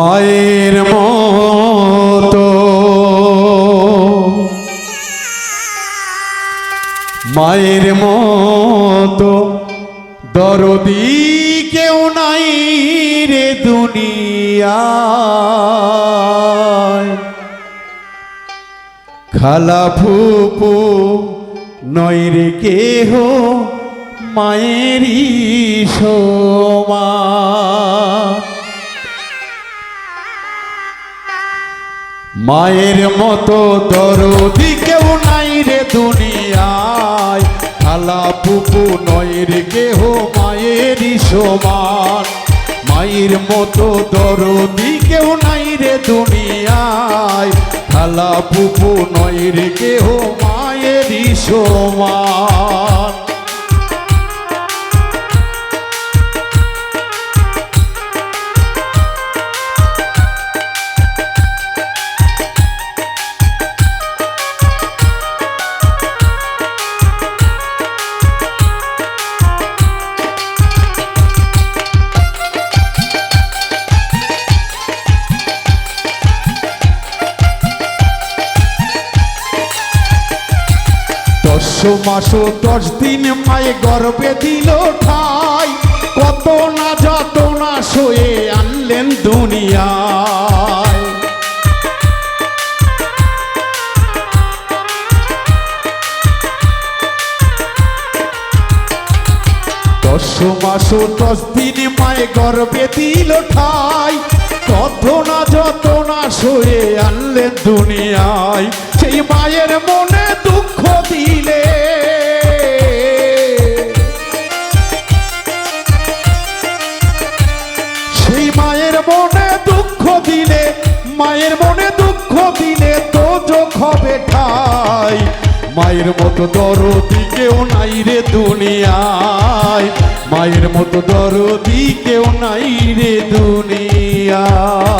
মায়ের মতো। মায়ের মতো। দরদি কেউ নাই রে দুনিয়া খালা ফুপু নয় রে কেহ মায়েরই সমান মায়ের মতো দরদি কেউ নাই রে দুনিয়ায়। খালা পুপু নয় রে কেহ মায়েরই সমান। মায়ের মতো দরদি কেউ নাই রে দুনিয়ায়। খালা পুপু নয় রে কেহ মায়েরই সমান। মাস দশ দিন মায়ে গর্বে দিল ঠাই। কত না যত না সয়ে আনলেন দুনিয়ায়। দশ মাস দশ দিন মায়ে গর্বে দিল ঠাই। কত না যত না সয়ে আনলেন দুনিয়ায়, সেই মায়ের মনে দুঃখ দিলে। সেই মায়ের মনে দুঃখ দিলে, মায়ের মনে দুঃখ দিলে তো যোগ হবে ঠাই। মায়ের মতো দরদি কেউ নাই রে দুনিয়ায়। মায়ের মতো দরদি কেউ নাই রে দুনিয়ায়।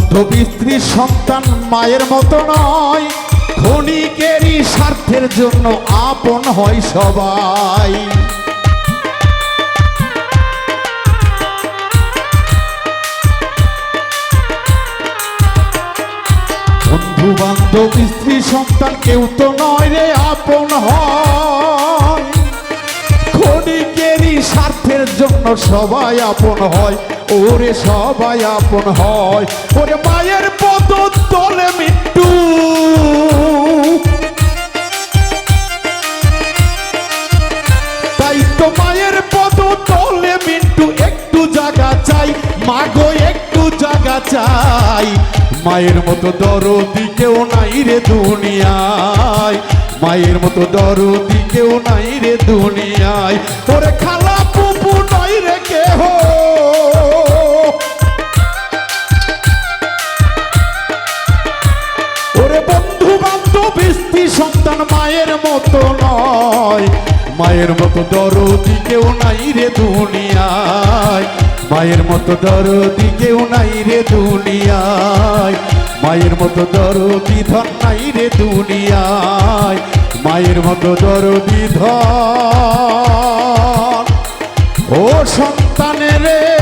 বন্ধু স্ত্রী সন্তান মায়ের মতো নয়, ক্ষণিকেরই স্বার্থের জন্য আপন হয় সবাই। বন্ধু বান্ধব স্ত্রী সন্তান কেউ তো নয় রে, আপন হয় সবাই আপন হয়, ওরে সবাই আপন হয়। ওরে মায়ের পদ তলে মৃত্যু তাই তো মায়ের পদ তলে মিন্টু একটু জায়গা চাই। মাগো একটু জায়গা চাই। মায়ের মতো দরদি কেউ নাই রে দুনিয়ায়। মায়ের মতো দরদি কেউ নাই রে দুনিয়ায়। ওরে খালা পুপু নাই মতো নয়। মায়ের মতো দরদি কেউ নাই রে দুনিয়ায়। মায়ের মতো দরদি কেউ নাই রে দুনিয়ায়। মায়ের মতো দরদি ধন নাই রে দুনিয়ায়। মায়ের মতো দরদি ধন। ও সন্তানের রে